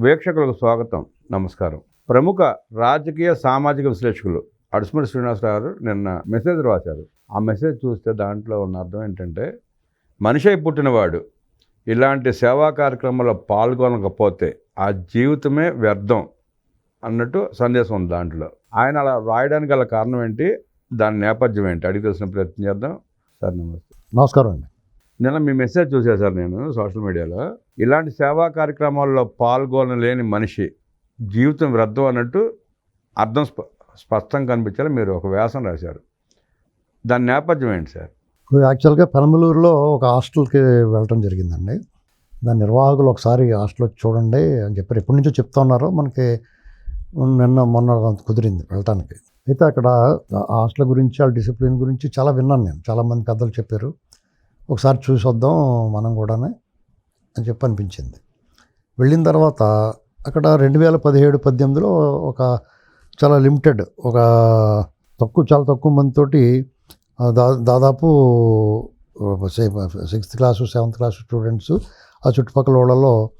వీక్షకులకు స్వాగతం. నమస్కారం. ప్రముఖ రాజకీయ సామాజిక విశ్లేషకులు అడుసుమడి శ్రీనివాసరావు గారు నిన్న మెసేజ్ రాశారు. ఆ మెసేజ్ చూస్తే దాంట్లో ఉన్న అర్థం ఏంటంటే మనిషి పుట్టినవాడు ఇలాంటి సేవా కార్యక్రమాల్లో పాల్గొనకపోతే ఆ జీవితమే వ్యర్థం అన్నట్టు సందేశం ఉంది దాంట్లో. ఆయన అలా రాయడానికి గల కారణం ఏంటి? దాని నేపథ్యం ఏంటి? అడిగి తెలిసిన ప్రయత్నం చేద్దాం. సార్ నమస్తే. నమస్కారం అండి. నిన్న మీ మెసేజ్ చూసా సార్ నేను సోషల్ మీడియాలో. ఇలాంటి సేవా కార్యక్రమాల్లో పాల్గొనలేని మనిషి జీవితం వ్యర్థం అన్నట్టు అర్థం స్ప స్పష్టంగా కనిపించాలి మీరు ఒక వ్యాసం రాశారు. దాని నేపథ్యం ఏంటి సార్? యాక్చువల్గా పెనమలూరులో ఒక హాస్టల్కి వెళ్ళటం జరిగిందండి. దాని నిర్వాహకులు ఒకసారి హాస్టల్ వచ్చి చూడండి అని చెప్పారు. ఎప్పటి నుంచో చెప్తా మనకి నిన్న మొన్న కుదిరింది వెళ్ళటానికి. అయితే అక్కడ హాస్టల్ గురించి వాళ్ళ డిసిప్లిన్ గురించి చాలా విన్నాను నేను. చాలామంది పెద్దలు చెప్పారు. ఒకసారి చూసి వద్దాం మనం కూడానే అని చెప్పి అనిపించింది. వెళ్ళిన తర్వాత అక్కడ రెండు వేల పదిహేడు పద్దెనిమిదిలో ఒక చాలా లిమిటెడ్ ఒక తక్కువ చాలా తక్కువ మందితోటి దా దాదాపు sixth class seventh class students ఆ చుట్టుపక్కల వాళ్ళలో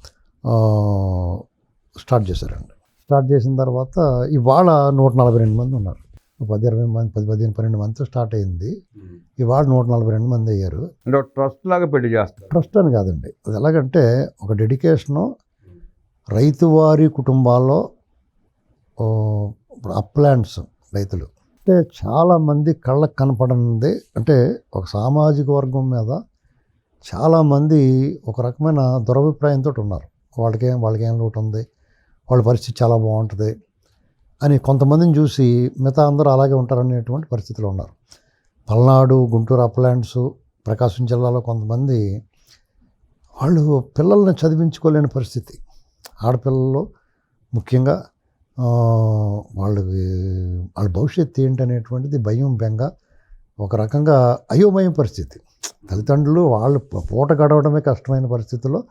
స్టార్ట్ చేశారండి. స్టార్ట్ చేసిన తర్వాత ఇవాళ నూట నలభై రెండు మంది ఉన్నారు. పది ఇరవై మంది పది పదిహేను పన్నెండు మందితో స్టార్ట్ అయింది. ఇవాళ నూట నలభై రెండు మంది అయ్యారు. అంటే ట్రస్ట్ లాగా పెట్టి చేస్తారు. ట్రస్ట్ అని కాదండి. అది ఎలాగంటే ఒక డెడికేషను రైతువారి కుటుంబాల్లో అప్లాండ్స్ రైతులు. అంటే చాలామంది కళ్ళకు కనపడనిది అంటే ఒక సామాజిక వర్గం మీద చాలామంది ఒక రకమైన దురభిప్రాయంతో ఉన్నారు. వాళ్ళకేం వాళ్ళకేం లోటు ఉంది? వాళ్ళ పరిస్థితి చాలా బాగుంటుంది. అని కొంతమందిని చూసి మిగతా అందరూ అలాగే ఉంటారనేటువంటి పరిస్థితిలో ఉన్నారు. పల్నాడు గుంటూరు అప్లాండ్స్ ప్రకాశం జిల్లాలో కొంతమంది వాళ్ళు పిల్లల్ని చదివించుకోలేని పరిస్థితి. ఆడపిల్లలు ముఖ్యంగా వాళ్ళకి వాళ్ళ భవిష్యత్తు ఏంటనేటువంటిది భయం బెంగ ఒక రకంగా అయోమయం పరిస్థితి. తల్లిదండ్రులు వాళ్ళు పూట గడవడమే కష్టమైన పరిస్థితుల్లో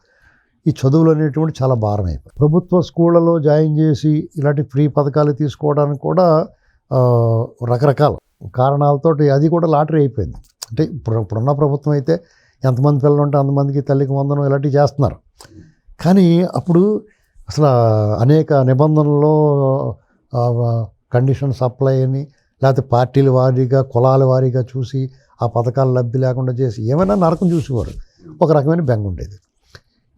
ఈ చదువులు అనేటువంటి చాలా భారం అయిపోయి ప్రభుత్వ స్కూళ్ళలో జాయిన్ చేసి ఇలాంటి ఫ్రీ పథకాలు తీసుకోవడానికి కూడా రకరకాల కారణాలతోటి అది కూడా లాటరీ అయిపోయింది. అంటే ఇప్పుడు ఇప్పుడున్న ప్రభుత్వం అయితే ఎంతమంది పిల్లలు ఉంటే అంతమందికి తల్లికి వందనం ఇలాంటివి చేస్తున్నారు. కానీ అప్పుడు అసలు అనేక నిబంధనల్లో కండిషన్ సప్లై అని లేకపోతే పార్టీల వారీగా కులాల వారీగా చూసి ఆ పథకాలు లబ్ధి లేకుండా చేసి ఏమైనా నరకం చూసేవారు. ఒక రకమైన బెంగ ఉండేది.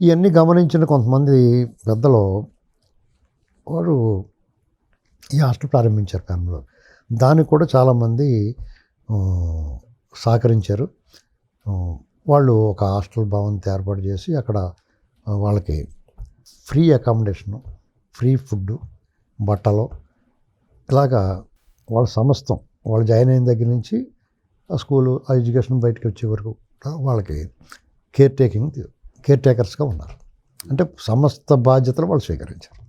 ఇవన్నీ గమనించిన కొంతమంది పెద్దలు వారు ఈ హాస్టల్ ప్రారంభించారు ఫ్యామిలీలో దానికి కూడా చాలామంది సహకరించారు. వాళ్ళు ఒక హాస్టల్ భవన్ ఏర్పాటు చేసి అక్కడ వాళ్ళకి ఫ్రీ అకామిడేషను ఫ్రీ ఫుడ్ బట్టలు ఇలాగా వాళ్ళ సమస్తం వాళ్ళు జాయిన్ అయిన దగ్గర నుంచి ఆ స్కూలు ఆ ఎడ్యుకేషన్ బయటకు వచ్చే వరకు వాళ్ళకి కేర్ టేకింగ్ కేర్ టేకర్స్గా ఉన్నారు. అంటే సమస్త బాధ్యతలు వాళ్ళు స్వీకరించారు.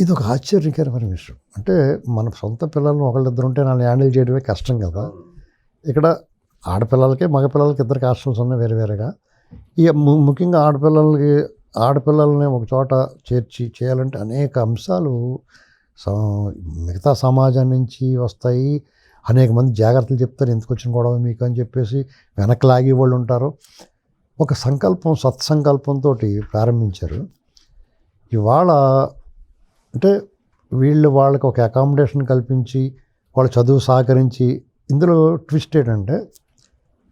ఇది ఒక ఆశ్చర్యకరమైన విషయం. అంటే మన సొంత పిల్లలను ఒకళ్ళిద్దరు ఉంటే నన్ను హ్యాండిల్ చేయడమే కష్టం కదా. ఇక్కడ ఆడపిల్లలకి మగపిల్లలకి ఇద్దరికి హాస్టల్స్ ఉన్నాయి వేరే వేరేగా. ఇక ము- ముఖ్యంగా ఆడపిల్లలకి ఆడపిల్లల్ని ఒక చోట చేర్చి చేయాలంటే అనేక అంశాలు స- మిగతా సమాజం నుంచి వస్తాయి. అనేక మంది జాగ్రత్తలు చెప్తారు ఎందుకు వచ్చిన గొడవ మీకు? అని చెప్పేసి వెనక్కి లాగే వాళ్ళు ఉంటారు. ఒక సంకల్పం సత్సంకల్పంతో ప్రారంభించారు. ఇవాళ అంటే వీళ్ళు వాళ్ళకి ఒక అకామిడేషన్ కల్పించి వాళ్ళ చదువు సహకరించి ఇందులో ట్విస్ట్ ఏంటంటే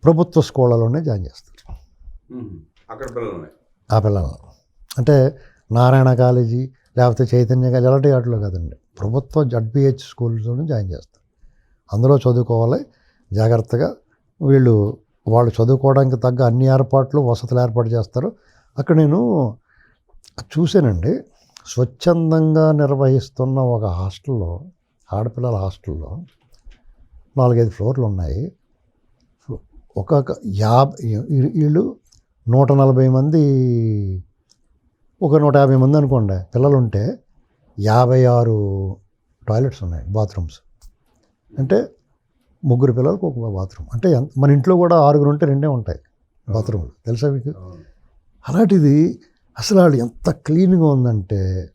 ప్రభుత్వ స్కూళ్ళలోనే జాయిన్ చేస్తారు. ఆ పిల్లలు. అంటే నారాయణ కాలేజీ లేకపోతే చైతన్య కాలేజీ అలాంటి వాటిలో కాదండి. ప్రభుత్వ జడ్పిహెచ్ స్కూల్స్లోనే జాయిన్ చేస్తారు. అందులో చదువుకోవాలి జాగ్రత్తగా వీళ్ళు వాళ్ళు చదువుకోవడానికి తగ్గ అన్ని ఏర్పాట్లు వసతులు ఏర్పాటు చేస్తారు. అక్కడ నేను చూశానండి స్వచ్ఛందంగా నిర్వహిస్తున్న ఒక హాస్టల్లో ఆడపిల్లల హాస్టల్లో నాలుగైదు ఫ్లోర్లు ఉన్నాయి. ఒక యాభై వీళ్ళు నూట నలభై మంది ఒక నూట యాభై మంది అనుకోండి పిల్లలు ఉంటే యాభై ఆరు టాయిలెట్స్ ఉన్నాయి బాత్రూమ్స్. అంటే ముగ్గురు పిల్లలకు ఒక బాత్రూమ్. అంటే మన ఇంట్లో కూడా ఆరుగురు ఉంటే రెండే ఉంటాయి బాత్రూమ్లు. తెలుసా మీకు? అలాంటిది అసలు వాళ్ళు ఎంత క్లీన్గా ఉందంటే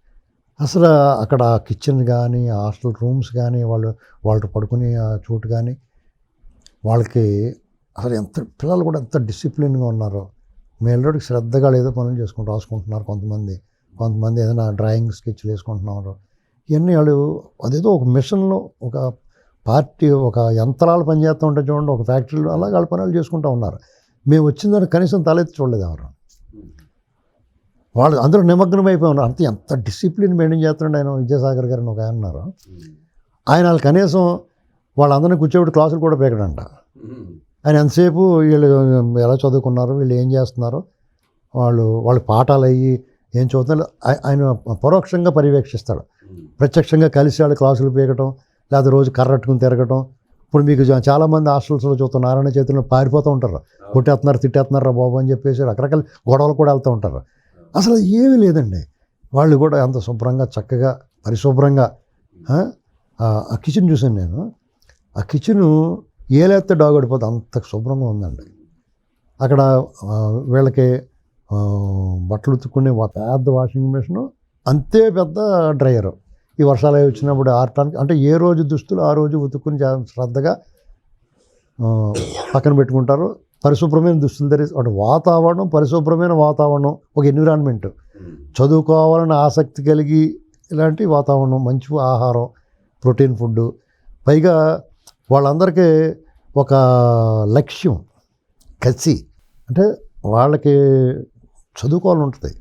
అసలు అక్కడ కిచెన్ కానీ హాస్టల్ రూమ్స్ కానీ వాళ్ళు వాళ్ళు పడుకునే ఆ చోటు కానీ వాళ్ళకి అసలు ఎంత పిల్లలు కూడా ఎంత డిసిప్లిన్గా ఉన్నారో. మేల్లోడికి శ్రద్ధగా ఏదో పనులు చేసుకుంటూ రాసుకుంటున్నారు కొంతమంది. కొంతమంది ఏదైనా డ్రాయింగ్ స్కెచ్లు వేసుకుంటున్నారు. ఇవన్నీ వాళ్ళు అదేదో ఒక మిషన్లో ఒక పార్టీ ఒక యంత్రాలు పనిచేస్తూ ఉంటే చూడండి ఒక ఫ్యాక్టరీలో అలా వాళ్ళ పనులు చేసుకుంటూ ఉన్నారు. మేము వచ్చిందని కనీసం తలెత్తి చూడలేదు ఎవరు. వాళ్ళు అందరూ నిమగ్నం అయిపోయి ఉన్నారు అంత ఎంత డిసిప్లిన్ మెయింటైన్ చేస్తున్నాడు ఆయన విద్యాసాగర్ గారు అని ఒక ఆయన ఉన్నారు. ఆయన వాళ్ళు కనీసం వాళ్ళందరినీ కూర్చోబెట్టి క్లాసులు కూడా పీకడంట. ఆయన ఎంతసేపు వీళ్ళు ఎలా చదువుకున్నారు వీళ్ళు ఏం చేస్తున్నారు వాళ్ళు వాళ్ళ పాఠాలు అయ్యి ఏం చదువుతున్నారు ఆయన పరోక్షంగా పర్యవేక్షిస్తాడు. ప్రత్యక్షంగా కలిసి వాళ్ళు క్లాసులు పీకటం లేదా రోజు కర్రట్టుకుని తిరగటం. ఇప్పుడు మీకు చాలామంది హాస్టల్స్లో చూస్తున్న నారాయణ చేతుల్లో పారిపోతూ ఉంటారు. కొట్టేస్తున్నారు తిట్టేస్తున్నారు రా బాబు అని చెప్పేసి రకరకాల గొడవలు కూడా వెళ్తూ ఉంటారు. అసలు ఏమీ లేదండి. వాళ్ళు కూడా అంత శుభ్రంగా చక్కగా పరిశుభ్రంగా ఆ, కిచెన్ చూశాను నేను. ఆ కిచెను ఏలేస్తే డాగ్ పడిపోతే అంత శుభ్రంగా ఉందండి. అక్కడ వీళ్ళకి బట్టలు ఉతుక్కునే వా- పెద్ద వాషింగ్ మిషన్ అంతే పెద్ద డ్రయరు. ఈ వర్షాలు అవి వచ్చినప్పుడు ఆడటానికి అంటే ఏ రోజు దుస్తులు ఆ రోజు ఉతుక్కుని శ్రద్ధగా పక్కన పెట్టుకుంటారు. పరిశుభ్రమైన దుస్తులు ధరి అంటే వాతావరణం పరిశుభ్రమైన వాతావరణం ఒక ఎన్విరాన్మెంట్. చదువుకోవాలని ఆసక్తి కలిగి ఇలాంటి వాతావరణం మంచి ఆహారం ప్రోటీన్ ఫుడ్ పైగా వాళ్ళందరికీ ఒక లక్ష్యం కసి. అంటే వాళ్ళకి చదువుకోవాలని ఉంటుంది.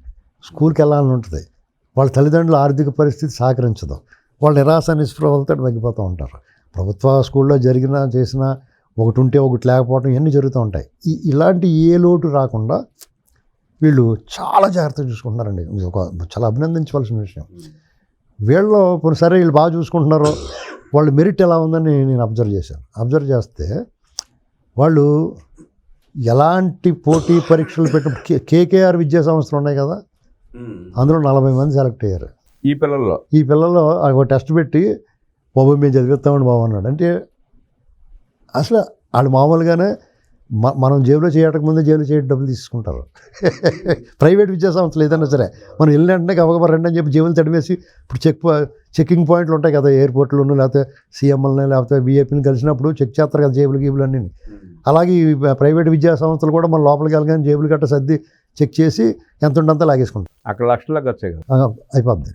స్కూల్కి వెళ్ళాలని ఉంటుంది. వాళ్ళ తల్లిదండ్రుల ఆర్థిక పరిస్థితి సహకరించదు. వాళ్ళు నిరాశ నిస్పృహలతో తగ్గిపోతూ ఉంటారు. ప్రభుత్వ స్కూల్లో జరిగిన చేసిన ఒకటి ఉంటే ఒకటి లేకపోవడం ఇవన్నీ జరుగుతూ ఉంటాయి. ఈ ఇలాంటి ఏ లోటు రాకుండా వీళ్ళు చాలా జాగ్రత్తగా చూసుకుంటున్నారండి. ఒక చాలా అభినందించవలసిన విషయం. వీళ్ళు సరే వీళ్ళు బాగా చూసుకుంటున్నారు. వాళ్ళ మెరిట్ ఎలా ఉందని నేను అబ్జర్వ్ చేశాను. అబ్జర్వ్ చేస్తే వాళ్ళు ఎలాంటి పోటీ పరీక్షలు పెట్టి కేకేఆర్ విద్యా సంస్థలు ఉన్నాయి కదా అందులో నలభై మంది సెలెక్ట్ అయ్యారు. ఈ పిల్లల్లో? ఈ పిల్లలు ఒక టెస్ట్ పెట్టి బాబు మేము చదివిస్తామని బాబు అన్నాడు. అంటే అసలు వాళ్ళు మామూలుగానే మనం జేబులో చేయటం ముందే జేబులో చేయడం డబ్బులు తీసుకుంటారు. ప్రైవేట్ విద్యా సంస్థలు ఏదైనా సరే మనం వెళ్ళిన వెంటనే గబగబా రండి అని చెప్పి జేబులు తడిమేసి ఇప్పుడు చెక్ చెక్కింగ్ పాయింట్లు ఉంటాయి కదా ఎయిర్పోర్ట్లోనూ లేకపోతే సీఎంఎల్ని లేకపోతే బీఏపీని కలిసినప్పుడు చెక్ చేస్తారు కదా జేబులు గీబులు అన్నీ అలాగే ఈ ప్రైవేట్ విద్యా సంస్థలు కూడా మన లోపలికి వెళ్ళగానే జేబులు గట్ట సర్ది చెక్ చేసి ఎంత ఉండంతా లాగేసుకుంటారు అక్కడ లక్షల ఖర్చే కదా. అయిపోద్ది.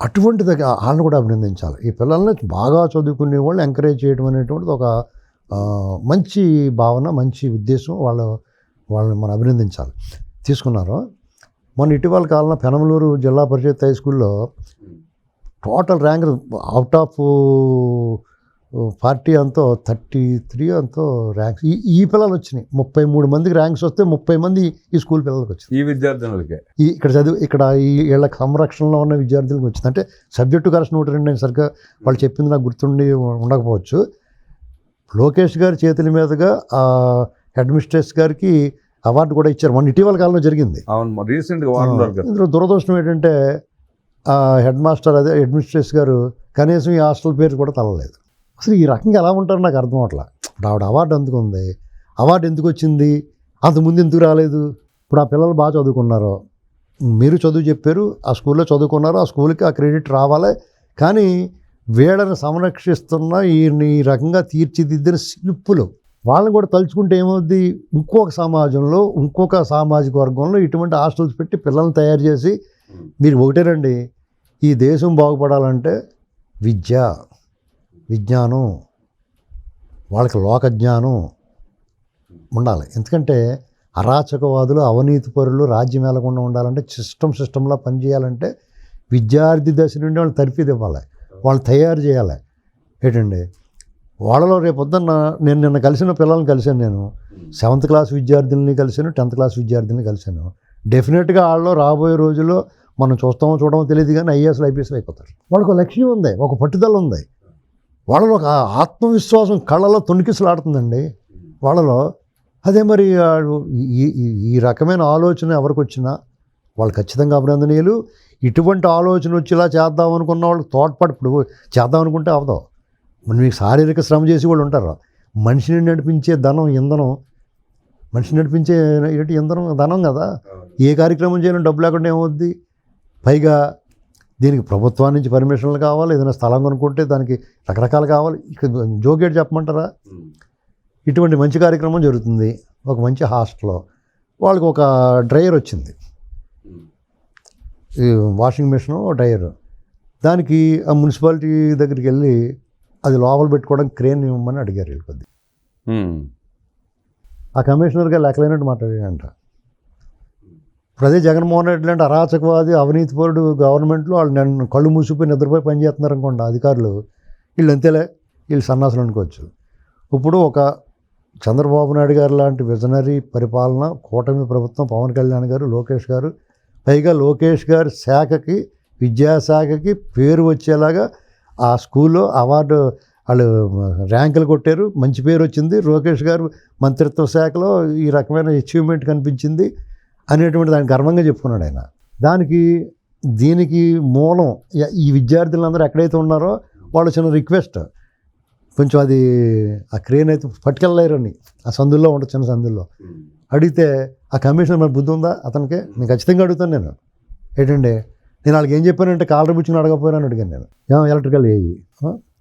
అటువంటి దగ్గర వాళ్ళని కూడా అభినందించాలి. ఈ పిల్లల్ని బాగా చదువుకునే వాళ్ళు ఎంకరేజ్ చేయడం అనేటువంటిది ఒక మంచి భావన మంచి ఉద్దేశం వాళ్ళు వాళ్ళని మనం అభినందించాలి. తీసుకున్నారు? మొన్న ఇటీవల కాలంలో పెనమలూరు జిల్లా పరిషత్ హై స్కూల్లో total rank out of party అంతా థర్టీ త్రీ అంతా ర్యాంక్స్. ఈ ఈ పిల్లలు వచ్చినాయి. ముప్పై మూడు మందికి ర్యాంక్స్ వస్తే ముప్పై మంది ఈ స్కూల్ పిల్లలకు వచ్చినాయి ఈ విద్యార్థినులకే. ఈ ఇక్కడ చదువు ఇక్కడ ఈ వీళ్ళ సంరక్షణలో ఉన్న విద్యార్థులకు వచ్చింది. అంటే సబ్జెక్టు కరెక్షన్ ఒకటి రెండు సరిగ్గా. వాళ్ళు చెప్పింది నాకు గుర్తుండి ఉండకపోవచ్చు. లోకేష్ గారి చేతుల మీదుగా హెడ్ మిస్ట్రెస్ గారికి అవార్డు కూడా ఇచ్చారు. మొన్న ఇటీవల కాలంలో జరిగింది. అవును రీసెంట్గా ఇందులో దురదృష్టం ఏంటంటే హెడ్ మాస్టర్ అదే హెడ్ మిస్ట్రెస్ గారు కనీసం ఈ హాస్టల్ పేరు కూడా తలలేదు. అసలు ఈ రకంగా ఎలా ఉంటారో నాకు అర్థం అవట్లా. ఇప్పుడు ఆవిడ అవార్డు అందుకుంది. అవార్డు ఎందుకు వచ్చింది అంతకుముందు ఎందుకు రాలేదు? ఇప్పుడు ఆ పిల్లలు బాగా చదువుకున్నారు. మీరు చదువు చెప్పారు ఆ స్కూల్లో చదువుకున్నారు ఆ స్కూల్కి ఆ క్రెడిట్ రావాలి. కానీ వీళ్ళని సంరక్షిస్తున్న ఈ ఈ రకంగా తీర్చిదిద్దిన శిల్పులు. వాళ్ళని కూడా తలుచుకుంటే ఏమవుద్ది? ఇంకొక సమాజంలో ఇంకొక సామాజిక వర్గంలో ఇటువంటి హాస్టల్స్ పెట్టి పిల్లల్ని తయారు చేసి మీరు ఒకటేనండి ఈ దేశం బాగుపడాలంటే విద్య. విజ్ఞానం వాళ్ళకి లోక జ్ఞానం ఉండాలి. ఎందుకంటే అరాచకవాదులు అవినీతి పరులు రాజ్యం వెళ్ళకుండా ఉండాలంటే సిస్టమ్ సిస్టంలో పనిచేయాలంటే విద్యార్థి దశ నుండి వాళ్ళు తరిపిది ఇవ్వాలి వాళ్ళు తయారు చేయాలి. ఏంటండి? వాళ్ళలో రేపు పొద్దున్న నేను నిన్న కలిసిన పిల్లల్ని కలిశాను నేను. సెవెంత్ క్లాస్ విద్యార్థుల్ని కలిశాను టెన్త్ క్లాస్ విద్యార్థుల్ని కలిశాను. డెఫినెట్గా వాళ్ళలో రాబోయే రోజుల్లో మనం చూస్తామో చూడమో తెలియదు కానీ ఐఏఎస్లు ఐపీఎస్లు అయిపోతారు. వాళ్ళకి ఒక లక్ష్యం ఉంది ఒక పట్టుదల ఉంది. వాళ్ళలో ఒక ఆత్మవిశ్వాసం కళ్ళలో తొణికిసలాడుతుందండి. వాళ్ళలో అదే మరి ఈ ఈ- రకమైన ఆలోచన ఎవరికి వచ్చినా వాళ్ళు ఖచ్చితంగా అభినందనీయులు. ఇటువంటి ఆలోచన వచ్చేలా చేద్దాం అనుకున్న వాళ్ళు తోడ్పాటు ఇప్పుడు చేద్దాం అనుకుంటే అవదాం. మీకు శారీరక శ్రమ చేసి వాళ్ళు ఉంటారు. మనిషిని నడిపించే ధనం ఇంధనం మనిషిని నడిపించే ఇంధనం ధనం కదా. ఏ కార్యక్రమం చేయడం డబ్బు లేకుండా ఏమవుద్ది? పైగా దీనికి ప్రభుత్వం నుంచి పర్మిషన్లు కావాలి ఏదైనా స్థలం కొనుక్కుంటే దానికి రకరకాలు కావాలి. ఇక జోగేట్ చెప్పమంటారా? ఇటువంటి మంచి కార్యక్రమం జరుగుతుంది. ఒక మంచి హాస్టల్లో వాళ్ళకి ఒక డ్రైవర్ వచ్చింది. Washing machine dryer. దానికి ఆ మున్సిపాలిటీ దగ్గరికి వెళ్ళి అది లోపల పెట్టుకోవడానికి క్రేన్ ఇవ్వమని అడిగారు వీళ్ళు కొద్ది. ఆ కమిషనర్గా లెక్కలేనట్టు మాట్లాడాడంట. ఇప్పుడు అదే జగన్మోహన్ రెడ్డి లాంటి అరాచకవాది అవినీతిపరుడు గవర్నమెంట్లో వాళ్ళు నన్ను కళ్ళు మూసిపోయి నిద్రపోయి పనిచేస్తున్నారు అనుకోండి అధికారులు వీళ్ళు అంతేలే వీళ్ళు సన్నాసులు అనుకోవచ్చు. ఇప్పుడు ఒక చంద్రబాబు నాయుడు గారు లాంటి విజనరీ పరిపాలన కూటమి ప్రభుత్వం పవన్ కళ్యాణ్ గారు లోకేష్ గారు పైగా లోకేష్ గారి శాఖకి విద్యాశాఖకి పేరు వచ్చేలాగా ఆ స్కూల్లో అవార్డు వాళ్ళు ర్యాంకులు కొట్టారు మంచి పేరు వచ్చింది. లోకేష్ గారు మంత్రిత్వ శాఖలో ఈ రకమైన అచీవ్మెంట్ కనిపించింది. అనేటువంటి దాన్ని గర్వంగా చెప్పుకున్నాడు ఆయన. దానికి దీనికి మూలం ఈ విద్యార్థులందరూ ఎక్కడైతే ఉన్నారో వాళ్ళు చిన్న రిక్వెస్ట్. కొంచెం అది ఆ క్రేన్ అయితే పట్టుకెళ్ళలేరని ఆ సందుల్లో ఉంటుంది చిన్న సందుల్లో. అడిగితే ఆ కమిషనర్ మరి బుద్ధి ఉందా అతనికి? నేను ఖచ్చితంగా అడుగుతాను నేను. ఏంటండి? నేను వాళ్ళకి ఏం చెప్పానంటే కాలర్ బుచ్చుకుని అడగపోయానని అడిగాను నేను. ఎలక్ట్రికల్ ఏయి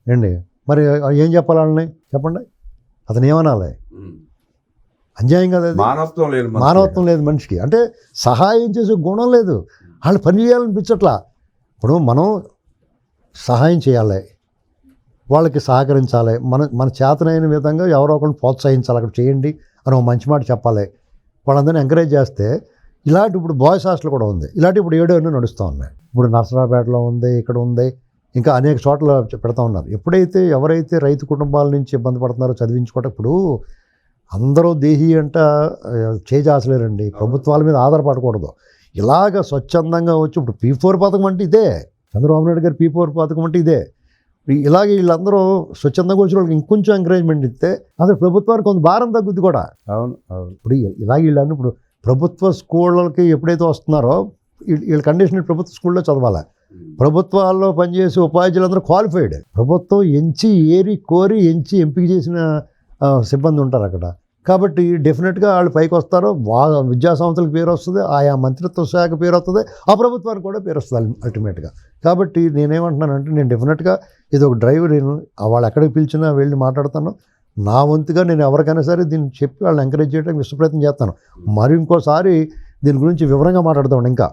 ఏండి? మరి ఏం చెప్పాలి వాళ్ళని? చెప్పండి. అతను ఏమనాలి? అన్యాయం కదా మానవత్వం లేదు. మానవత్వం లేదు మనిషికి. అంటే సహాయం చేసే గుణం లేదు. వాళ్ళు పని చేయాలనిపించట్లా. ఇప్పుడు మనం సహాయం చేయాలి. వాళ్ళకి సహకరించాలి. మన మన చేతనైన విధంగా ఎవరో ఒకరిని ప్రోత్సహించాలి. అక్కడ చేయండి అని ఒక మంచి మాట చెప్పాలి. వాళ్ళందరినీ ఎంకరేజ్ చేస్తే ఇలాంటి ఇప్పుడు బాయ్స్ హాస్టల్ కూడా ఉంది. ఇలాంటి ఇప్పుడు ఏడో ఎన్నో నడుస్తూ ఉన్నాయి. ఇప్పుడు నర్సరాపేటలో ఉంది ఇక్కడ ఉంది. ఇంకా అనేక చోట్ల పెడతా ఉన్నారు. ఎప్పుడైతే ఎవరైతే రైతు కుటుంబాల నుంచి ఇబ్బంది పడుతున్నారో చదివించుకోవటం ఇప్పుడు అందరూ దేహి అంట చేజాసలేరండి ప్రభుత్వాల మీద ఆధారపడకూడదు. ఇలాగ స్వచ్ఛందంగా వచ్చి ఇప్పుడు పీ ఫోర్ పథకం అంటే ఇదే. చంద్రబాబు నాయుడు గారు పీ ఫోర్ పథకం అంటే ఇదే. ఇలాగే వీళ్ళందరూ స్వచ్ఛందంగా వచ్చిన వాళ్ళకి ఇంకొంచెం ఎంకరేజ్మెంట్ ఇస్తే అసలు ప్రభుత్వానికి కొంత భారం తగ్గుద్ది కూడా. అవును అవును. ఇప్పుడు ఇలాగే వీళ్ళని ఇప్పుడు ప్రభుత్వ స్కూళ్ళకి ఎప్పుడైతే వస్తున్నారో వీళ్ళ కండిషన్ ప్రభుత్వ స్కూల్లో చదవాలి. ప్రభుత్వాల్లో పనిచేసే ఉపాధ్యాయులందరూ క్వాలిఫైడ్ ప్రభుత్వం ఎంచి ఏరి కోరి ఎంచి ఎంపిక చేసిన సిబ్బంది ఉంటారు అక్కడ. కాబట్టి డెఫినెట్గా వాళ్ళు పైకి వస్తారు వా విద్యా సంస్థలకు పేరు వస్తుంది ఆయా మంత్రిత్వ శాఖ పేరు వస్తుంది ఆ ప్రభుత్వానికి కూడా పేరు వస్తుంది అల్టిమేట్గా కాబట్టి నేనేమంటున్నానంటే నేను డెఫినెట్గా ఇది ఒక డ్రైవ్ నేను వాళ్ళు ఎక్కడికి పిలిచినా వెళ్ళి మాట్లాడతాను. నా వంతుగా నేను ఎవరికైనా సరే దీన్ని చెప్పి వాళ్ళని ఎంకరేజ్ చేయడానికి విశ్వప్రయత్నం చేస్తాను. మరి ఇంకోసారి దీని గురించి వివరంగా మాట్లాడతాం ఇంకా.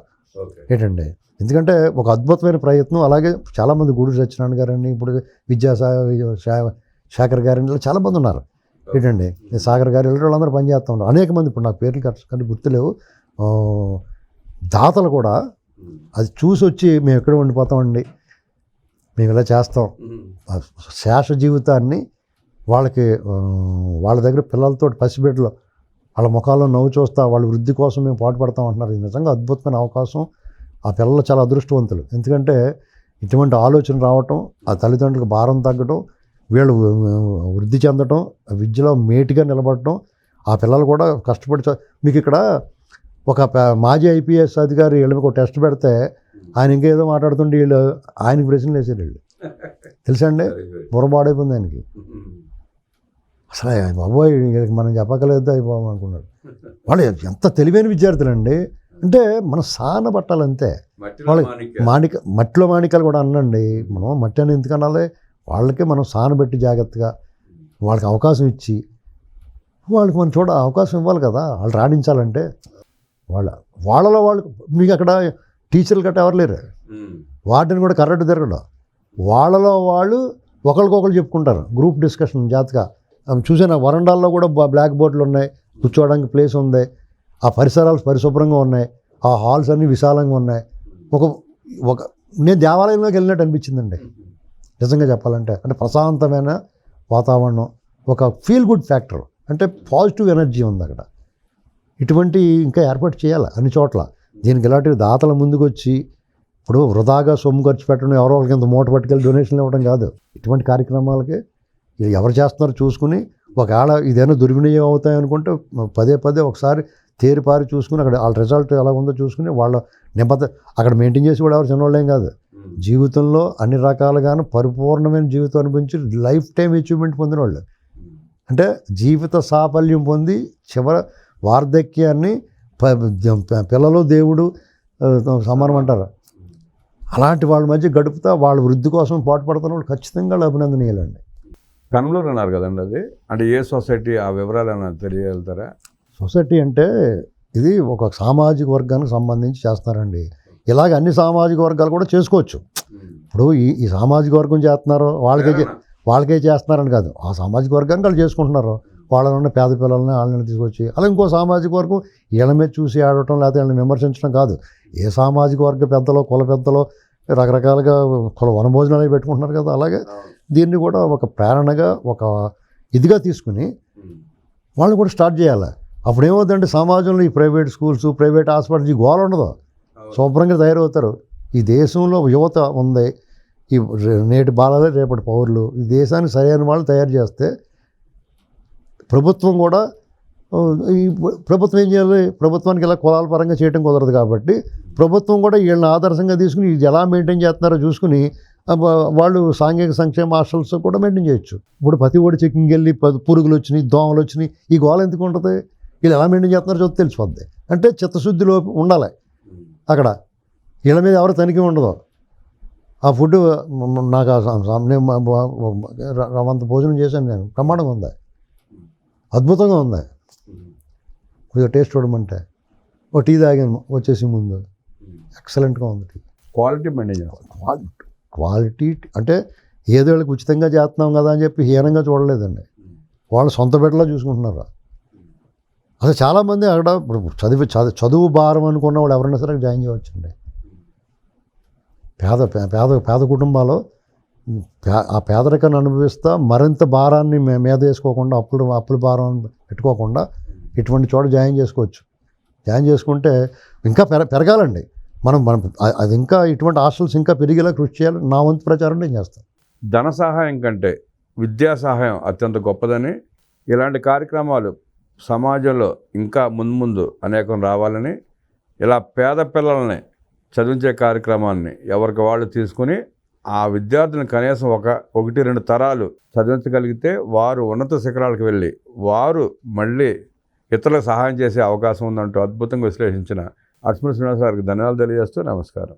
ఏంటండి ఎందుకంటే ఒక అద్భుతమైన ప్రయత్నం అలాగే చాలామంది గూడూరు సత్యనారాయణ గారని ఇప్పుడు విద్యా సా- శా- శేఖర్ గారని ఇలా చాలామంది ఉన్నారు. ఏంటండి? ఈ సాగర్ గారు ఇలా వాళ్ళందరూ పనిచేస్తూ ఉన్నారు. అనేక మంది ఇప్పుడు నాకు పేర్లు కరెక్ట్ కానీ గుర్తులేవు. దాతలు కూడా అది చూసి వచ్చి మేము ఎక్కడ ఉండిపోతామండి. మేము ఇలా చేస్తాం. శేష జీవితాన్ని వాళ్ళకి వాళ్ళ దగ్గర పిల్లలతో పసిబిడ్డలు వాళ్ళ ముఖాల్లో నవ్వు చూస్తా వాళ్ళ వృద్ధి కోసం మేము పాటుపడతాం అంటున్నారు. ఇది నిజంగా అద్భుతమైన అవకాశం. ఆ పిల్లలు చాలా అదృష్టవంతులు. ఎందుకంటే ఇటువంటి ఆలోచన రావటం ఆ తల్లిదండ్రులకు భారం తగ్గడం వీళ్ళు వృద్ధి చెందటం విద్యలో మేటిగా నిలబడటం ఆ పిల్లలు కూడా కష్టపడి మీకు ఇక్కడ ఒక మాజీ ఐపీఎస్ అధికారి వీళ్ళకి ఒక టెస్ట్ పెడితే ఆయన ఇంకేదో మాట్లాడుతుంటే వీళ్ళు ఆయనకి ప్రశ్నలు వేసారు వీళ్ళు. తెలుసా అండి? బుర్రబాడైపోయింది ఆయనకి. అసలు ఆయన బాబోయ్ వీళ్ళకి మనం చెప్పగలేదు? అయిపోదాం అనుకున్నాడు. వాళ్ళు ఎంత తెలివైన విద్యార్థులండి అంటే మనం సాన పట్టాలంతే వాళ్ళకి మాణిక మట్టిలో మాణికాలు కూడా అనండి మనం మట్టి అని ఎందుకు అనాలి? వాళ్ళకే మనం సానబెట్టి జాగ్రత్తగా వాళ్ళకి అవకాశం ఇచ్చి వాళ్ళకి మనం చూడ అవకాశం ఇవ్వాలి కదా. వాళ్ళు రాణించాలంటే వాళ్ళ వాళ్ళలో వాళ్ళు మీకు అక్కడ టీచర్లు గట్రా ఎవరు లేరు? వాటిని కూడా కరెక్ట్ తిరగడం. వాళ్ళలో వాళ్ళు ఒకరికొకరు చెప్పుకుంటారు. గ్రూప్ డిస్కషన్ జాతగా. చూసాను వరండాల్లో కూడా బ్లాక్ బోర్డులు ఉన్నాయి. కూర్చోవడానికి ప్లేస్ ఉంది. ఆ పరిసరాలు పరిశుభ్రంగా ఉన్నాయి. ఆ హాల్స్ అన్నీ విశాలంగా ఉన్నాయి. ఒక ఒక నేను దేవాలయంలోకి వెళ్ళినట్టు అనిపించిందండి. నిజంగా చెప్పాలంటే అంటే ప్రశాంతమైన వాతావరణం ఒక ఫీల్ గుడ్ ఫ్యాక్టర్ అంటే పాజిటివ్ ఎనర్జీ ఉంది అక్కడ. ఇటువంటి ఇంకా ఏర్పాటు చేయాలి అన్ని చోట్ల? దీనికి ఇలాంటి దాతల ముందుకు వచ్చి ఇప్పుడు వృధాగా సొమ్ము ఖర్చు పెట్టడం ఎవరో వాళ్ళకి ఇంత మూట పట్టుకెళ్ళి డొనేషన్లు ఇవ్వడం కాదు. ఇటువంటి కార్యక్రమాలకి ఇది ఎవరు చేస్తున్నారో చూసుకుని ఒకవేళ ఇదైనా దుర్వినియోగం అవుతాయి అనుకుంటే పదే పదే ఒకసారి తేరిపారి చూసుకుని అక్కడ వాళ్ళ రిజల్ట్ ఎలా ఉందో చూసుకుని వాళ్ళ నిబద్ధ అక్కడ మెయింటైన్ చేసి కూడా ఎవరు చిన్నవాళ్ళేం కాదు. జీవితంలో అన్ని రకాలుగాను పరిపూర్ణమైన జీవితం అనిపించి లైఫ్ టైం అచీవ్మెంట్ పొందిన వాళ్ళు అంటే జీవిత సాఫల్యం పొంది చివర వార్ధక్యాన్ని పిల్లలు దేవుడు సమానం అంటారు. అలాంటి వాళ్ళ మధ్య గడుపుతా వాళ్ళ వృద్ధి కోసం పాటుపడుతున్న వాళ్ళు ఖచ్చితంగా వాళ్ళు అభినందనీయాలండి. కనుమలూరు అన్నారు కదండి అది? అంటే ఏ సొసైటీ ఆ వివరాలు ఏమైనా తెలియగలుగుతారా? సొసైటీ అంటే ఇది ఒక సామాజిక వర్గానికి సంబంధించి చేస్తారండి ఇలాగ అన్ని సామాజిక వర్గాలు కూడా చేసుకోవచ్చు. ఇప్పుడు ఈ ఈ సామాజిక వర్గం చేస్తున్నారు వాళ్ళకే వాళ్ళకే చేస్తున్నారని కాదు. ఆ సామాజిక వర్గాన్ని వాళ్ళు చేసుకుంటున్నారు. వాళ్ళలో ఉన్న పేద పిల్లల్ని వాళ్ళని తీసుకొచ్చి అలా ఇంకో సామాజిక వర్గం వీళ్ళ మీద చూసి ఆడటం లేకపోతే వీళ్ళని విమర్శించడం కాదు. ఏ సామాజిక వర్గ పెద్దలో కుల పెద్దలో రకరకాలుగా కుల వనభోజనాలు పెట్టుకుంటున్నారు కదా అలాగే దీన్ని కూడా ఒక ప్రేరణగా ఒక ఇదిగా తీసుకుని వాళ్ళు కూడా స్టార్ట్ చేయాలి. అప్పుడు ఏమవుతుందంటే సమాజంలో ఈ ప్రైవేట్ స్కూల్స్ ప్రైవేట్ హాస్పిటల్స్ ఈ గోల ఉండదు. శుభ్రంగా తయారవుతారు. ఈ దేశంలో యువత ఉంది. ఈ నేటి బాలలే రేపటి పౌరులు. ఈ దేశానికి సరైన వాళ్ళు తయారు చేస్తే ప్రభుత్వం కూడా ఈ ప్రభుత్వం ఏం చేయాలి? ప్రభుత్వానికి ఇలా కులాల పరంగా చేయడం కుదరదు కాబట్టి ప్రభుత్వం కూడా వీళ్ళని ఆదర్శంగా తీసుకుని ఇది ఎలా మెయింటైన్ చేస్తున్నారో చూసుకుని వాళ్ళు సాంఘిక సంక్షేమ హాస్టల్స్ కూడా మెయింటైన్ చేయొచ్చు. ఇప్పుడు ప్రతి ఒడి చెక్కింగ్ వెళ్ళి ప- పురుగులు వచ్చినాయి దోమలు వచ్చినాయి ఈ గోల ఎందుకు ఉంటుంది? వీళ్ళు ఎలా మెయింటైన్ చేస్తున్నారో చూస్తే తెలిసిపోద్ది. అంటే చిత్తశుద్ధిలో ఉండాలి. అక్కడ వీళ్ళ మీద ఎవరు తనిఖీ ఉండదు. ఆ ఫుడ్ నాకు నేను రవంత భోజనం చేశాను నేను. బ్రహ్మాండంగా ఉంది. అద్భుతంగా ఉంది. కొద్దిగా టేస్ట్ చూడమంటే. ఓ టీ తాగాను వచ్చేసి ముందు. ఎక్సలెంట్గా ఉంది టీ. క్వాలిటీ క్వాలిటీ క్వాలిటీ అంటే ఏదో వాళ్ళకి ఉచితంగా చేస్తున్నాం కదా అని చెప్పి హీనంగా చూడలేదండి. వాళ్ళు సొంత బిడ్డలా చూసుకుంటున్నారు. అసలు చాలామంది అక్కడ ఇప్పుడు చదివి చదువు చదువు భారం అనుకున్న వాళ్ళు ఎవరైనా సరే జాయిన్ చేయవచ్చండి. పేద పేద పేద కుటుంబాలు ఆ పేదరికాన్ని అనుభవిస్తా మరింత భారాన్ని మే- మీద వేసుకోకుండా అప్పులు అప్పుల భారం పెట్టుకోకుండా ఇటువంటి చోట జాయిన్ చేసుకోవచ్చు. జాయిన్ చేసుకుంటే ఇంకా పెర పెరగాలండి. మనం మనం అది ఇంకా ఇటువంటి హాస్టల్స్ ఇంకా పెరిగేలా కృషి చేయాలి. నా వంతు ప్రచారం నేను చేస్తాను. ధన సహాయం కంటే విద్యా సహాయం అత్యంత గొప్పదని ఇలాంటి కార్యక్రమాలు సమాజంలో ఇంకా ముందు అనేకం రావాలని ఇలా పేద పిల్లల్ని చదివించే కార్యక్రమాన్ని ఎవరికి వాళ్ళు తీసుకుని ఆ విద్యార్థులను కనీసం ఒక ఒకటి రెండు తరాలు చదివించగలిగితే వారు ఉన్నత శిఖరాలకు వెళ్ళి వారు మళ్ళీ ఇతరులకు సహాయం చేసే అవకాశం ఉందంటూ అద్భుతంగా విశ్లేషించిన అర్స్మల్ శ్రీనివాస గారికి ధన్యవాదాలు తెలియజేస్తూ నమస్కారం.